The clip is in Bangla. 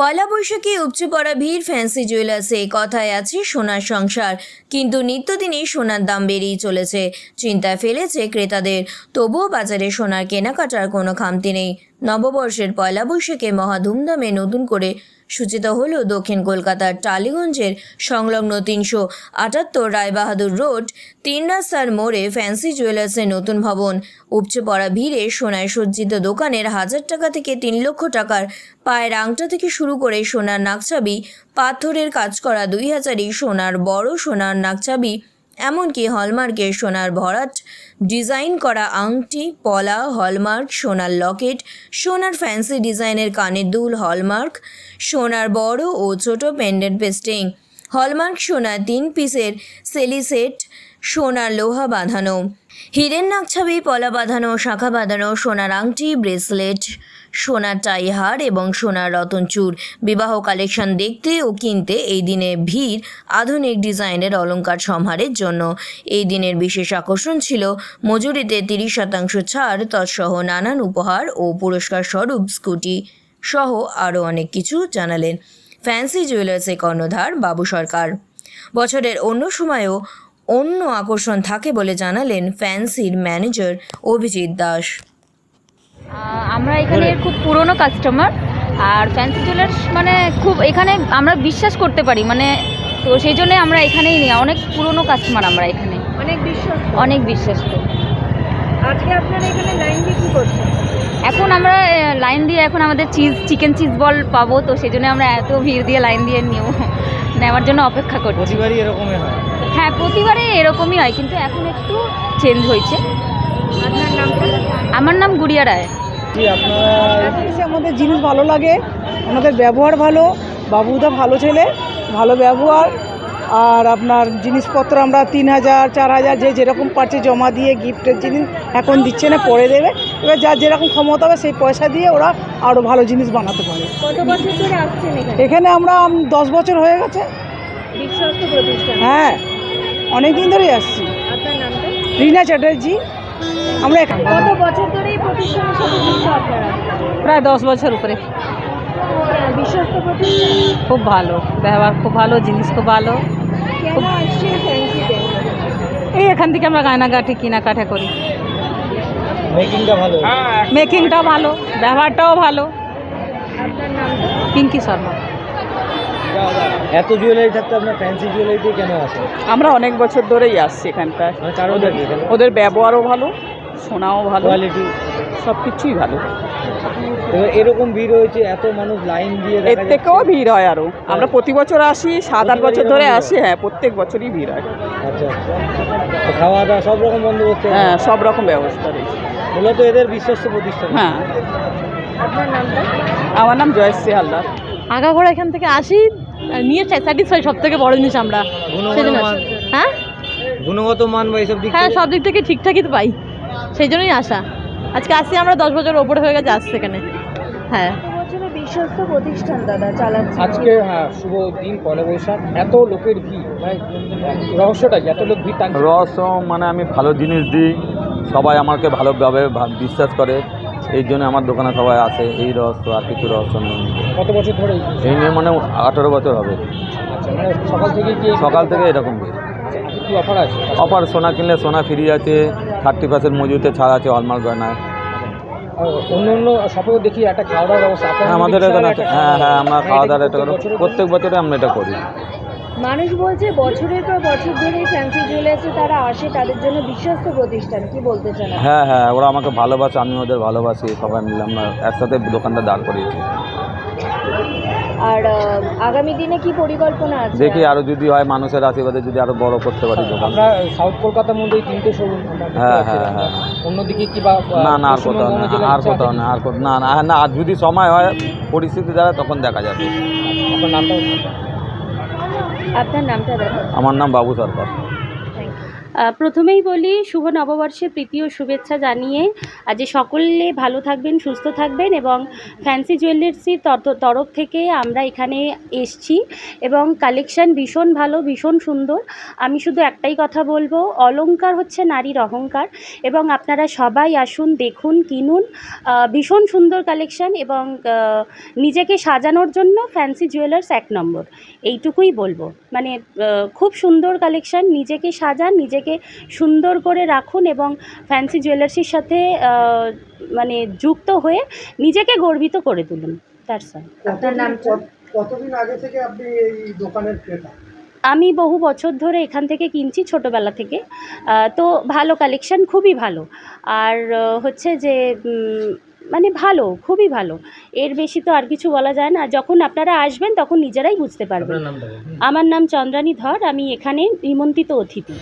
পয়লা বৈশাখে উপচে পড়া ভিড় ফ্যান্সি জুয়েলার্সে কথায় আছে সোনার সংসার। কিন্তু নিত্যদিনই সোনার দাম বেড়েই চলেছে। চিন্তায় ফেলেছে ক্রেতাদের। তবুও বাজারে সোনার কেনাকাটার কোনো খামতি নেই। নববর্ষের পয়লা বৈশাখে মহা ধুমধামে নতুন করে সূচিত হলো দক্ষিণ কলকাতার টালিগঞ্জের সংলগ্ন তিনশো আটাত্তর রায়বাহাদুর রোড, তিন রাস্তার মোড়ে ফ্যান্সি জুয়েলার্সের নতুন ভবন। উপচে পড়া ভিড়ে সোনায় সজ্জিত দোকানের হাজার টাকা থেকে তিন লক্ষ টাকার পায়ের আংটা থেকে শুরু করে সোনার নাকছাবি পাথরের কাজ করা দুই হাজারি সোনার বড় সোনার নাকছাবি এমনকি হলমার্কের সোনার ভরাট, ডিজাইন করা আংটি, পলা, হলমার্ক, সোনার লকেট, সোনার ফ্যান্সি ডিজাইনের কানের দুল হলমার্ক, সোনার বড় ও ছোট পেন্ডেন্ট পেস্টিং, হলমার্ক সোনার তিন পিসের সেলিসেট সোনার লোহা বাঁধানো, হিরেন নাকছাবি, পলা বাঁধানো, শাখা বাঁধানো, সোনার আংটি, ব্রেসলেট সোনার টাই হার এবং সোনার রতন চূড় বিবাহ কালেকশন দেখতে ও কিনতে এই দিনে ভিড় আধুনিক ডিজাইনের অলঙ্কার সম্হারের জন্য। এই দিনের বিশেষ আকর্ষণ ছিল মজুরিতে তিরিশ শতাংশ ছাড়, তৎসহ নানান উপহার ও পুরস্কার স্বরূপ স্কুটি সহ আরও অনেক কিছু জানালেন ফ্যান্সি জুয়েলার্সের কর্ণধার বাবু সরকার। বছরের অন্য সময়েও অন্য আকর্ষণ থাকে বলে জানালেন ফ্যান্সির ম্যানেজার অভিজিৎ দাস। আমরা এখানে খুব পুরনো কাস্টমার আর ফ্যান্সি জুয়েলার্স মানে খুব এখানে আমরা বিশ্বাস করতে পারি মানে তো সেই জন্য আমরা এখানেই নিই অনেক পুরনো কাস্টমার আমরা এখানে। অনেক বিশ্বাস অনেক বিশ্বাস্ত। আজকে আপনারা এখানে লাইন দিয়ে কি করছেন? এখন আমরা লাইন দিয়ে এখন আমাদের চিজ চিকেন চিজ বল পাবো তো সেই জন্য আমরা এত ভিড় দিয়ে লাইন দিয়ে নিও নেওয়ার জন্য অপেক্ষা করছি। প্রতিবারই এরকমই হয়? হ্যাঁ প্রতিবারে এরকমই হয় কিন্তু এখন একটু চেঞ্জ হয়েছে। আপনার নাম আমার নাম গুড়িয়া রায়। আমাদের জিনিস ভালো লাগে আমাদের ব্যবহার ভালো বাবুদা ভালো ছেলে ভালো ব্যবহার আর আপনার জিনিসপত্র আমরা তিন হাজার চার হাজার যে যেরকম পারছে জমা দিয়ে গিফটের জিনিস এখন দিচ্ছে না পরে দেবে। এবার যার যেরকম ক্ষমতা হবে সেই পয়সা দিয়ে ওরা আরও ভালো জিনিস বানাতে পারে। এখানে? আমরা দশ বছর হয়ে গেছে। হ্যাঁ অনেক দিন ধরেই আসছি। রিনা চ্যাটার্জি। আমরা এখানে কত বছর ধরে এই প্রতিষ্ঠানের সাথে যুক্ত আপনারা? প্রায় দশ বছর উপরে। বিশ্বস্ত প্রতিষ্ঠান? খুব ভালো ব্যবহার খুব ভালো জিনিস খুব ভালো। কেন আসছেন ফ্যান্সিতে? এই এখান থেকে আমরা গয়নাগাটি কেনাকাটা করি। মেকিংটা ভালো। মেকিংটাও ভালো ব্যবহারটাও ভালো। আপনার নামটা পিঙ্কি শর্মা। এত জুয়েলারি থাকতে আপনার ফ্যান্সি জুয়েলারিতে কেন আসে? আমরা অনেক বছর ধরেই আসছি এখানটায় মানে ওদের ব্যবহারও ভালো সোনাও ভালো কোয়ালিটি সব কিছুই ভালো। এবার এরকম ভিড় হয়েছে এত মানুষ লাইন দিয়ে এর থেকেও ভিড় হয় আরও। আমরা প্রতি বছর আসি সাত আট বছর ধরে আসি হ্যাঁ প্রত্যেক বছরই ভিড় হয়। আচ্ছা আচ্ছা। খাওয়া দাওয়া সব রকম বন্দোবস্ত? হ্যাঁ সব রকম ব্যবস্থা রয়েছে। মূলত এদের বিশ্বস্ত প্রতিষ্ঠান। হ্যাঁ। আপনার নামটা আমার নাম জয়শ্রী হালদার। আগাগোড়া এখান থেকে আসি নিয়ে স্যাটিসফাই সব থেকে বড় জিনিস আমরা। গুণগত মান। হ্যাঁ? গুণগত মান বা এইসব দিক হ্যাঁ সব দিক থেকে ঠিকঠাকই তো পাই। সেই জন্যই আসা। আজকে আসি আমরা দশ বছর ওপরে হয়ে গেছে আসছে এখানে। হ্যাঁ। বিশ্বস্ত প্রতিষ্ঠান দাদা চালাচ্ছেন আজকে হ্যাঁ শুভ দিন পয়লা বৈশাখ। এত লোকের ভিড় মানে রহস্যটা কি? এত লোক ভিড় রহস্য মানে আমি ভালো জিনিস দিই সবাই আমাকে ভালোভাবে ভা- বিশ্বাস করে এই জন্য আমার দোকানে সবাই আসে এই রহস্য আর কিছু রহস্য নেই। কত বছর ধরে এই নিয়ে মানে আঠারো বছর হবে। আচ্ছা মানে সকাল থেকে সকাল থেকে এরকম ভিড়। অফার আছে? অফার সোনা কিনলে সোনা ফ্রি আছে থার্টি পার্সেন্ট মজুরিতে ছাড় আছে হলমার্ক গয়নায় আর অন্য অন্য শপেও দেখি একটা খাওয়া দাওয়ার ব্যবস্থা হ্যাঁ আমাদের এখানে আছে। হ্যাঁ হ্যাঁ আমরা খাওয়া দাওয়ার এটা প্রত্যেক বছরে আমরা এটা করি। মানুষ বলছে বছরের পর বছর ধরে ফ্যান্সি জুয়েলার্সে তারা আসে তাদের জন্য বিশ্বস্ত প্রতিষ্ঠান কি বলতে চান হ্যাঁ হ্যাঁ ওরা আমাকে ভালোবাসে আমি ওদের ভালোবাসি সবাই মিলে আমরা একসাথে দোকানটা দাঁড় করিয়েছি। আর আগামী দিনে কি পরিকল্পনা আছে? দেখি আরও যদি হয় মানুষের আশীর্বাদে যদি আরও বড় করতে পারি দোকান। আমরা সাউথ কলকাতার মধ্যে এই তিনটে শোরুম হ্যাঁ, হ্যাঁ, হ্যাঁ। অন্যদিকে কি বা না না আর কোথাও না আর কোথাও না আর না না হ্যাঁ, না আর যদি সময় হয় পরিস্থিতি দ্বারা তখন দেখা যাবে। আপনার নামটা আপনার নামটা আমার নাম বাবু সরকার। প্রথমেই বলি, শুভ নববর্ষের প্রীতি ও শুভেচ্ছা জানিয়ে যে সকলে ভালো থাকবেন, সুস্থ থাকবেন এবং ফ্যান্সি জুয়েলার্সির তর- তরফ থেকে আমরা এখানে এসছি এবং কালেকশন ভীষণ ভালো, ভীষণ সুন্দর। আমি শুধু একটাই কথা বলব, অলংকার হচ্ছে নারীর অহংকার এবং আপনারা সবাই আসুন, দেখুন, কিনুন ভীষণ সুন্দর কালেকশন এবং নিজেকে সাজানোর জন্য ফ্যান্সি জুয়েলার্স এক নম্বর। এইটুকুই বলব। মানে খুব সুন্দর কালেকশন, নিজেকে সাজান, নিজেকে সুন্দর করে রাখুন এবং ফ্যান্সি জুয়েলার্সির সাথে মানে যুক্ত হয়ে নিজেকে গর্বিত করে তুলুন। তার আপনার নামটা কতদিন আগে থেকে আপনি এই দোকানের ক্রেতা? আমি বহু বছর ধরে এখান থেকে কিনছি ছোটোবেলা থেকে। তো ভালো কালেকশন খুবই ভালো। আর হচ্ছে যে মানে ভালো খুবই ভালো। এর বেশি তো আর কিছু বলা যায় না। যখন আপনারা আসবেন তখন নিজেরাই বুঝতে পারবেন। আমার নাম চন্দ্রানী ধর। আমি এখানে নিমন্ত্রিত অতিথি।